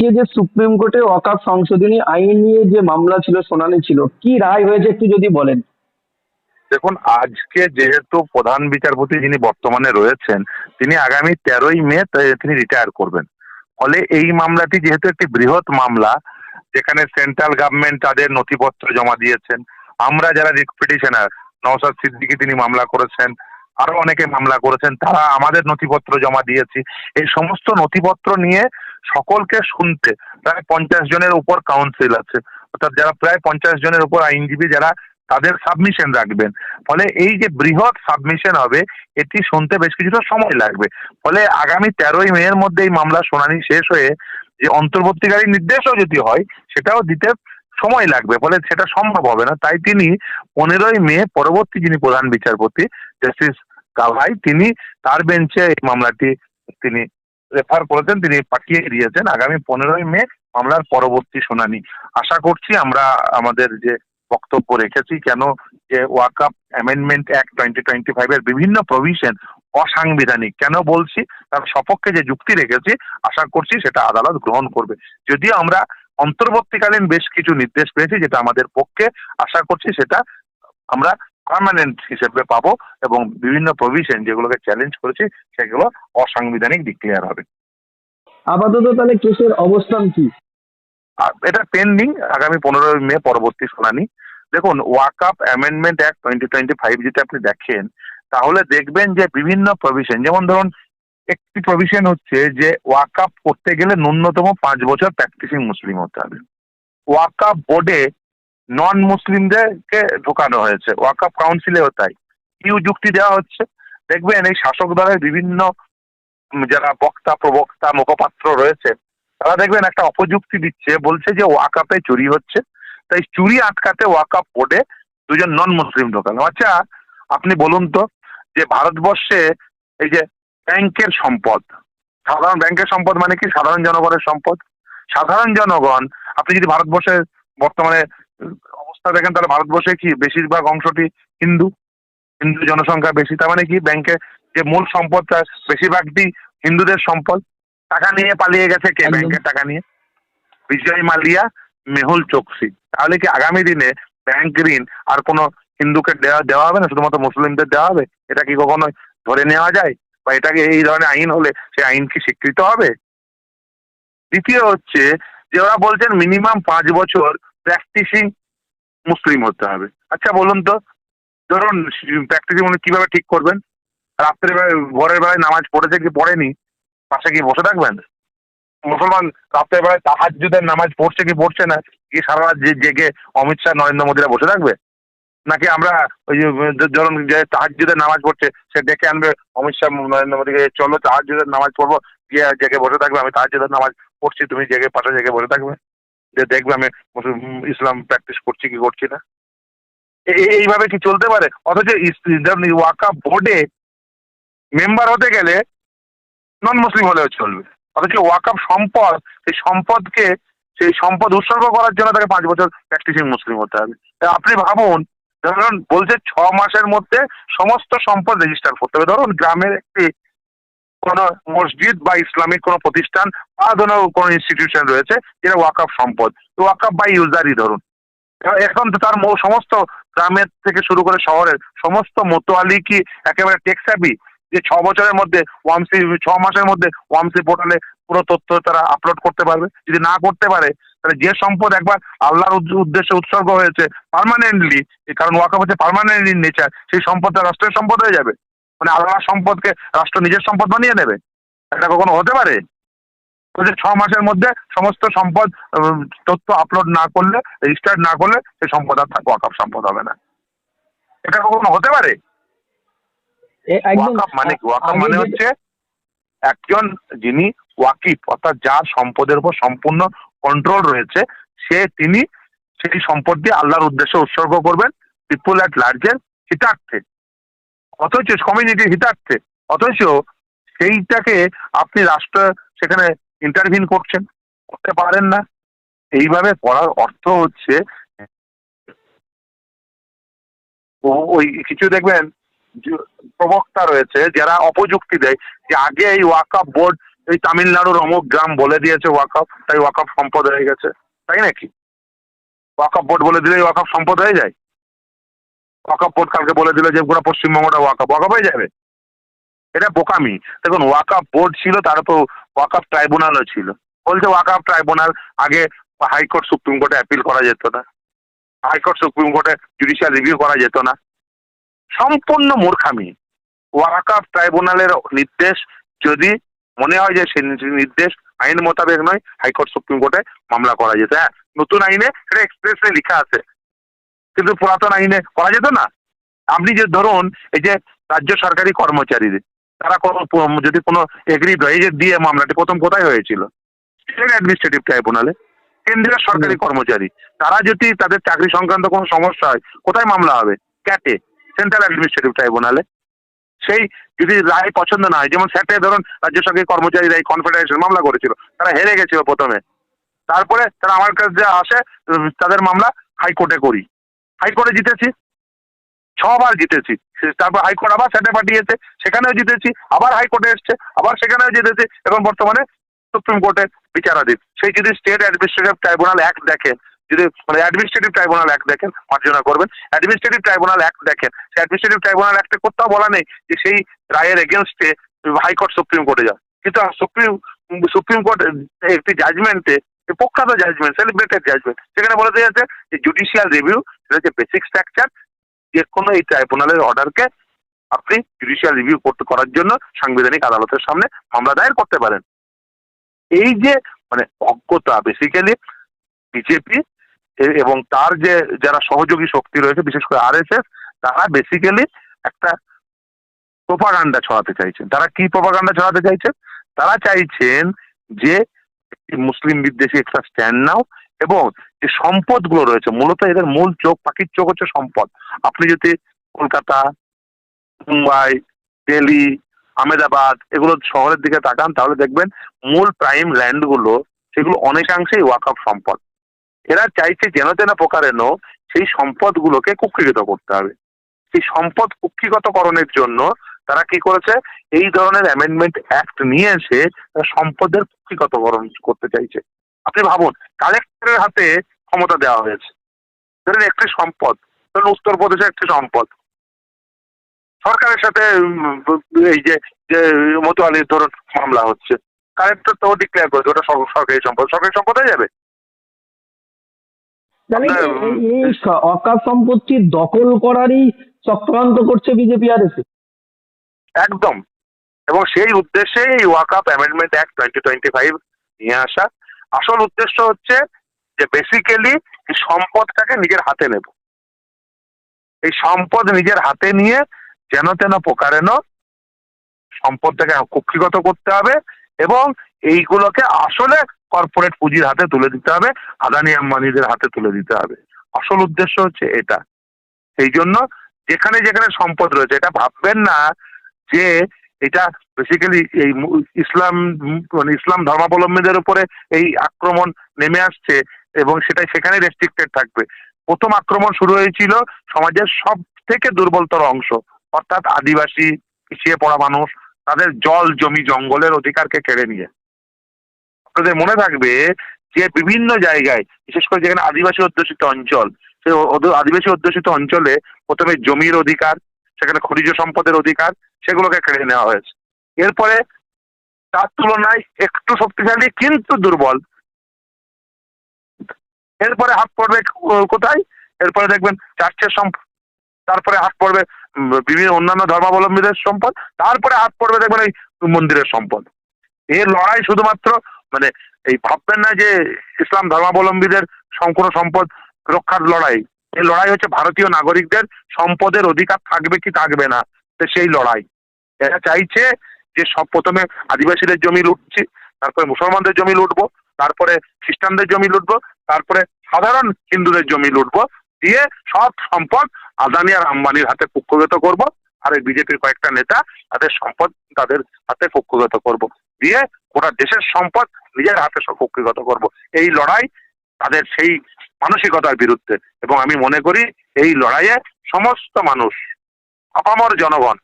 আজকে যে সুপ্রিম কোর্টে ওয়াকাফ সংশোধনী আইন নিয়ে যে মামলা ছিল, শুনানি ছিল, কি রায় হয়েছে একটু যদি বলেন? দেখুন, আজকে যেহেতু প্রধান বিচারপতি যিনি বর্তমানে রয়েছেন, তিনি আগামী তেরোই মে তিনি রিটায়ার করবেন। ফলে এই মামলাটি যেহেতু একটি বৃহৎ মামলা, যেখানে সেন্ট্রাল গভর্নমেন্ট তাদের নথিপত্র জমা দিয়েছেন, আমরা যারা রিট পিটিশনার নওসাদ সিদ্দিকি তিনি মামলা করেছেন, আরও অনেকে মামলা করেছেন, তারা আমাদের নথিপত্র জমা দিয়েছি। এই সমস্ত নথিপত্র নিয়ে সকলকে শুনতে। প্রায় পঞ্চাশ জনের উপর কাউন্সিল আছে। অর্থাৎ যারা প্রায় পঞ্চাশ জনের উপর আইনজীবী, যারা তাদের সাবমিশন রাখবেন। ফলে এই যে বৃহৎ সাবমিশন হবে, এটি শুনতে বেশ কিছুটা সময় লাগবে। ফলে আগামী তেরোই মে এর মধ্যে এই মামলা শুনানি শেষ হয়ে যে অন্তর্বর্তীকারী নির্দেশও যদি হয়, সেটাও দিতে সময় লাগবে। ফলে সেটা সম্ভব হবে না। তাই তিনি পনেরোই মে পরবর্তী যিনি প্রধান বিচারপতি জাস্টিস গাভাই তিনি তার বেঞ্চে এই মামলাটি তিনি রেফার করেছেন, তিনি পাঠিয়ে দিয়েছেন। আগামী পনেরোই মে মামলার পরবর্তী শুনানি। আশা করছি আমরা আমাদের যে বক্তব্য রেখেছি, কেন যে Waqf amendment act twenty twenty ফাইভের বিভিন্ন প্রভিশন অসাংবিধানিক। কেন বলছি? তার সপক্ষে যে যুক্তি রেখেছি, আশা করছি সেটা আদালত গ্রহণ করবে। যদিও আমরা অন্তর্বর্তীকালীন বেশ কিছু নির্দেশ পেয়েছি, যেটা আমাদের পক্ষে, আশা করছি সেটা আমরা পার্মানেন্ট হিসেবে পাবো এবং বিভিন্ন প্রভিশন যেগুলোকে চ্যালেঞ্জ করেছে সেগুলো অসাংবিধানিক ডিক্লেয়ার হবে। আপাতত তাহলে কেসের অবস্থান কি? এটা পেন্ডিং আগামী পনেরোই মে পরবর্তী শুনানি। দেখুন Waqf amendment act twenty twenty five যদি আপনি দেখেন তাহলে দেখবেন যে বিভিন্ন প্রভিশন যেমন ধরুন একটি প্রভিশন হচ্ছে যে ওয়াকআপ করতে গেলে ন্যূনতম পাঁচ বছর প্র্যাকটিসিং মুসলিম হতে হবে। ওয়াকআপ বোর্ডে নন মুসলিমদেরকে ঢোকানো হয়েছে। ওয়াকআপ কাউন্সিলেও তাই। ইউ যুক্তি দেওয়া হচ্ছে? দেখবেন এই শাসক দলের বিভিন্ন যারা বক্তা, প্রবক্তা, মুখপাত্র রয়েছে, তারা দেখবেন একটা অপযুক্তি দিচ্ছে, বলছে যে ওয়াকাপে চুরি হচ্ছে। তাই চুরি আটকাতে ওয়াকাপ বোর্ডে দুজন নন মুসলিম ঢোকালো। আচ্ছা আপনি বলুন তো যে ভারতবর্ষে এই যে ব্যাংকের সম্পদ, সাধারণ ব্যাংকের সম্পদ মানে কি? সাধারণ জনগণের সম্পদ? সাধারণ জনগণ, আপনি যদি ভারতবর্ষের বর্তমানে অবস্থা দেখেন তাহলে ভারতবর্ষে কি বেশিরভাগ অংশটি হিন্দু? হিন্দু জনসংখ্যা বেশি তার মানে কি ব্যাংকে যে মূল সম্পদটা বেশিরভাগটি হিন্দুদের সম্পদ। টাকা নিয়ে পালিয়ে গেছে কে ব্যাংকের টাকা নিয়ে? বিজয় মালিয়া মেহুল চোকসি। তাহলে কি আগামী দিনে ব্যাংক ঋণ আর কোনো হিন্দুকে দেওয়া দেওয়া হবে না? শুধুমাত্র মুসলিমদের দেওয়া হবে? এটা কি কখনো ধরে নেওয়া যায়? বা এটাকে এই ধরনের আইন হলে সেই আইন কি স্বীকৃত হবে? দ্বিতীয় হচ্ছে যে ওরা বলছেন মিনিমাম পাঁচ বছর প্র্যাকটিসিং মুসলিম হতে হবে। আচ্ছা বলুন তো, ধরুন প্র্যাকটিসিং উনি কীভাবে ঠিক করবেন? রাত্রে ভোরের বেলায় নামাজ পড়েছে কি পড়েনি? পাশে কি বসে থাকবেন? মুসলমান রাত্রের বেলায় তাহাজ্জুদের নামাজ পড়ছে কি পড়ছে না? কি সারা রাত জেগে অমিত শাহ, নরেন্দ্র মোদীরা বসে থাকবে? নাকি আমরা ওই ধরুন যে তাহাজ্জুদের নামাজ পড়ছে, সে ডেকে আনবে, অমিত শাহ, নরেন্দ্র মোদীকে চলো তাহাজ্জুদের নামাজ পড়ব, গিয়ে জেগে বসে থাকবে, আমি তাহাজ্জুদের নামাজ পড়ছি, তুমি জেগে, পাশে জেগে বসে থাকবে। যে দেখবে আমি ইসলাম প্র্যাকটিস করছি কি করছি না। এইভাবে কি চলতে পারে? অথচ ওয়াকা বোর্ডে মেম্বার হতে গেলে নন মুসলিম হলেও চলবে। অথচ ওয়াকাপ সম্পদ, সেই সম্পদকে, সেই সম্পদ উৎসর্গ করার জন্য তাকে পাঁচ বছর প্র্যাকটিসিং মুসলিম হতে হবে। আপনি ভাবুন, ধরুন বলছে ছ মাসের মধ্যে সমস্ত সম্পদ রেজিস্টার করতে হবে। ধরুন গ্রামের একটি কোনো মসজিদ বা ইসলামিক কোনো প্রতিষ্ঠান বা ধরুন কোনো ইনস্টিটিউশন রয়েছে যেটা ওয়াকাপ সম্পদ। তো ওয়াকাপ বাই ইউজারই ধরুন। এখন তো তার সমস্ত গ্রামের থেকে শুরু করে শহরের সমস্ত মোতোয়ালি কি একেবারে টেক্সাবি যে ছ বছরের মধ্যে ওয়ামসি ছ মাসের মধ্যে ওয়ামসি পোর্টালে পুরো তথ্য তারা আপলোড করতে পারবে। যদি না করতে পারে, তাহলে যে সম্পদ একবার আল্লাহর উদ্দেশ্যে উৎসর্গ হয়েছে পার্মানেন্টলি কারণ ওয়াকাপ হচ্ছে পার্মানেন্ট ইন নেচার সেই সম্পদটা রাষ্ট্রের সম্পদ হয়ে যাবে। মানে আল্লাহর সম্পদকে রাষ্ট্র নিজের সম্পদ বানিয়ে নেবে? এটা কখনো হতে পারে? বলছে ছ মাসের মধ্যে সমস্ত সম্পদ তথ্য আপলোড না করলে রেজিস্টার্ড না করলে সেই সম্পদ আর থাকবে ওয়াকাপ সম্পদ হবে না। এটা কখনো হতে পারে? ওয়াকাফ মানে কি? ওয়াকাফ আগে মানে হচ্ছে একজন যিনি ওয়াকিফ অর্থাৎ যার সম্পদের উপর সম্পূর্ণ কন্ট্রোল রয়েছে সে তিনি সেই সম্পদ দিয়ে আল্লাহর উদ্দেশ্যে উৎসর্গ করবেন। পিপুল অ্যাট লার্জের হিতার্থে। অথচ কমিউনিটির হিতার্থে। অথচ সেইটাকে আপনি রাষ্ট্র সেখানে ইন্টারভিন করছেন, করতে পারেন না। এইভাবে করার অর্থ হচ্ছে ওই কিছু দেখবেন প্রবক্তা রয়েছে যারা অপযুক্তি দেয়, যে আগে এই ওয়াকআপ বোর্ড, এই তামিলনাড়ুর অমুক গ্রাম বলে দিয়েছে ওয়াকফ তাই ওয়াকফ সম্পদ হয়ে গেছে। তাই নাকি? ওয়াকফ বোর্ড বলে দিলেই ওয়াকফ সম্পদ হয়ে যায়? ওয়াকফ বোর্ড কালকে বলে দিল যে পুরো পশ্চিমবঙ্গটা ওয়াকফ ওয়াকফ হয়ে যাবে? এটা বোকামি। দেখুন ওয়াকফ বোর্ড ছিল তার উপর ওয়াকফ ট্রাইব্যুনালও ছিল। বলছে ওয়াকফ ট্রাইব্যুনাল আগে হাইকোর্ট সুপ্রিম কোর্টে অ্যাপিল করা যেত না। হাইকোর্ট সুপ্রিম কোর্টে জুডিশিয়াল রিভিউ করা যেত না। সম্পূর্ণ মূর্খামি। ওয়াকাফ ট্রাইব্যুনালের নির্দেশ, যদি মনে হয় যে সেই নির্দেশ আইন মোতাবেক নয় হাইকোর্ট সুপ্রিম কোর্টে মামলা করা যেত। হ্যাঁ নতুন আইনে সেটা এক্সপ্রেসলি লেখা আছে। কিন্তু পুরাতন আইনে করা যেত না। আপনি যে ধরুন এই যে রাজ্য সরকারি কর্মচারীদের তারা কোনো যদি কোনো এগ্রিড হয় এই যে দিয়ে মামলাটি প্রথম কোথায় হয়েছিল? স্টেট অ্যাডমিনিস্ট্রেটিভ ট্রাইব্যুনালে কেন্দ্রীয় সরকারি কর্মচারী তারা যদি তাদের চাকরি সংক্রান্ত কোনো সমস্যা হয় কোথায় মামলা হবে? ক্যাটে সেন্ট্রাল অ্যাডমিনিস্ট্রেটিভ ট্রাইব্যুনালে সেই যদি রায় পছন্দ না হয় যেমন স্যাটে ধরুন রাজ্য সরকারি কর্মচারীরা এই কনফেডারেশন মামলা করেছিল তারা হেরে গেছিল প্রথমে। তারপরে তারা আমার কাছে আসে তাদের মামলা হাইকোর্টে করি। হাইকোর্টে জিতেছি। ছবার জিতেছি। তারপর হাইকোর্ট আবার স্যাটে পাঠিয়েছে, সেখানেও জিতেছি, আবার হাইকোর্টে এসছে, আবার সেখানেও জিতেছি। এখন বর্তমানে সুপ্রিম কোর্টে বিচারাধীন। সেই যদি স্টেট অ্যাডমিনিস্ট্রেটিভ ট্রাইব্যুনাল অ্যাক্ট দেখেন যদি মানে অ্যাডমিনিস্ট্রেটিভ ট্রাইব্যুনাল অ্যাক্ট দেখেন মার্জনা করবেন অ্যাডমিনিস্ট্রেটিভ ট্রাইব্যুনাল অ্যাক্ট দেখেন সেই অ্যাডমিনিস্ট্রেটিভ ট্রাইব্যুনাল অ্যাক্টে কোথাও বলা নেই যে সেই রায়ের এগেনস্টে হাইকোর্ট সুপ্রিম কোর্টে যায় কিন্তু সুপ্রিম সুপ্রিম কোর্ট একটি জাজমেন্টে প্রখ্যাত জাজমেন্ট সেলিব্রেটেড জাজমেন্ট সেখানে বলে দেওয়া যে জুডিশিয়াল রিভিউ সেটা হচ্ছে বেসিক স্ট্রাকচার যে কোনো এই ট্রাইব্যুনালের অর্ডারকে আপনি জুডিশিয়াল রিভিউ করতে করার জন্য সাংবিধানিক আদালতের সামনে মামলা দায়ের করতে পারেন। এই যে মানে অজ্ঞতা বেসিক্যালি বিজেপি এবং তার যে, যারা সহযোগী শক্তি রয়েছে, বিশেষ করে আরএসএস তারা বেসিক্যালি একটা প্রোপাগান্ডা ছড়াতে চাইছেন। তারা কি প্রোপাগান্ডা ছড়াতে চাইছেন? তারা চাইছেন যে মুসলিম বিদ্বেষী একটা স্ট্যান্ড নাও এবং যে সম্পদগুলো রয়েছে, মূলত এদের মূল চোখ, পাখির চোখ হচ্ছে সম্পদ। আপনি যদি কলকাতা, মুম্বাই, দিল্লি, আহমেদাবাদ এগুলো শহরের দিকে তাকান, তাহলে দেখবেন মূল প্রাইম ল্যান্ডগুলো সেগুলো অনেকাংশেই ওয়াকআপ সম্পদ। এরা চাইছে যেন তেন প্রকারেণ সেই সম্পদগুলোকে কুক্ষিগত করতে হবে। সেই সম্পদ কুক্ষিগতকরণের জন্য তারা কি করেছে? এই ধরনের অ্যামেন্ডমেন্ট অ্যাক্ট নিয়ে এসে সম্পদের কুক্ষিগতকরণ করতে চাইছে। আপনি ভাবুন কালেক্টরের হাতে ক্ষমতা দেওয়া হয়েছে। ধরেন একটি সম্পদ ধরুন উত্তরপ্রদেশের একটি সম্পদ। সরকারের সাথে এই যে যে মতুয়ালির ধরুন মামলা হচ্ছে। কালেক্টর তো ডিক্লেয়ার করেছে ওটা সরকারি সম্পদ। সরকারি সম্পদ হয়ে যাবে এই সম্পত্তি দখল করারই চক্রান্ত করছে বিজেপি আর এসে একদম। এবং সেই উদ্দেশ্যে এই Waqf amendment act twenty twenty five নিয়ে আসা। আসল উদ্দেশ্য হচ্ছে যে বেসিক্যালি এই সম্পদটাকে নিজের হাতে নেব। এই সম্পদ নিজের হাতে নিয়ে যেন তেন প্রকারেণ সম্পদটাকে কক্ষিগত করতে হবে এবং এইগুলোকে আসলে কর্পোরেট পুঁজির হাতে তুলে দিতে হবে, আদানি আম্বানিদের হাতে তুলে দিতে হবে। আসল উদ্দেশ্য হচ্ছে এটা। সেই জন্য যেখানে যেখানে সম্পদ রয়েছে, এটা ভাববেন না যে এটা বেসিক্যালি এই ইসলাম মানে ইসলাম ধর্মাবলম্বীদের উপরে এই আক্রমণ নেমে আসছে এবং সেটাই সেখানে রেস্ট্রিক্টেড থাকবে। প্রথম আক্রমণ শুরু হয়েছিল সমাজের সব থেকে দুর্বলতর অংশ, অর্থাৎ আদিবাসী, পিছিয়ে পড়া মানুষ, তাদের জল, জমি, জঙ্গলের অধিকারকে কেড়ে নিয়ে। আপনাদের মনে থাকবে যে বিভিন্ন জায়গায়, বিশেষ করে যেখানে আদিবাসী অধ্যুষিত অঞ্চল, সেই আদিবাসী অধ্যুষিত অঞ্চলে প্রথমে জমির অধিকার সেখানে খনিজ সম্পদের অধিকার সেগুলোকে কেড়ে নেওয়া হয়েছে। এরপরে তার তুলনায় একটু শক্তিশালী কিন্তু দুর্বল। এরপরে হাত পড়বে কোথায়? এরপরে দেখবেন চার্চের সম্পদ তারপরে হাত পড়বে বিভিন্ন অন্যান্য ধর্মাবলম্বীদের সম্পদ। তারপরে হাত পড়বে দেখবেন এই মন্দিরের সম্পদ। এর লড়াই শুধুমাত্র মানে এই ভাববেন না যে ইসলাম ধর্মাবলম্বীদের কোনো সম্পদ রক্ষার লড়াই। এই লড়াই হচ্ছে ভারতীয় নাগরিকদের সম্পদের অধিকার থাকবে কি থাকবে না সেই লড়াই। এরা চাইছে যে সব প্রথমে আদিবাসীদের জমি লুটছি, তারপরে মুসলমানদের জমি লুটবো, তারপরে খ্রিস্টানদের জমি লুটবো, তারপরে সাধারণ হিন্দুদের জমি লুটবো, দিয়ে সব সম্পদ আদানি আর আম্বানির হাতে কুক্ষগত করব, আর এই বিজেপির কয়েকটা নেতা তাদের সম্পদ তাদের হাতে কুক্ষগত করব, দিয়ে গোটা দেশের সম্পদ নিজের হাতে কুক্ষিগত করব। এই লড়াই তাদের সেই মানসিকতার বিরুদ্ধে। এবং আমি মনে করি এই লড়াইয়ে সমস্ত মানুষ, আপামর জনগণ,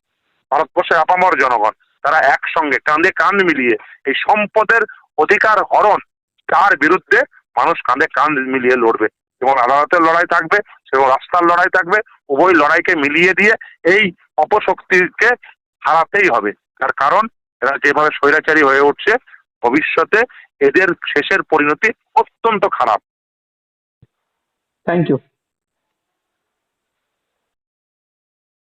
ভারতবর্ষের আপামর জনগণ, তারা একসঙ্গে কাঁধে কাঁধ মিলিয়ে এই সম্পদের অধিকার হরণ, তার বিরুদ্ধে মানুষ কাঁধে কাঁধ মিলিয়ে লড়বে। এবং আদালতের লড়াই থাকবে, এবং রাস্তার লড়াই থাকবে, উভয় লড়াইকে মিলিয়ে দিয়ে এই অপশক্তিকে হারাতেই হবে। তার কারণ, এরা যেভাবে স্বৈরাচারী হয়ে উঠছে, ভবিষ্যতে এদের শেষের পরিণতি অত্যন্ত খারাপ। Thank you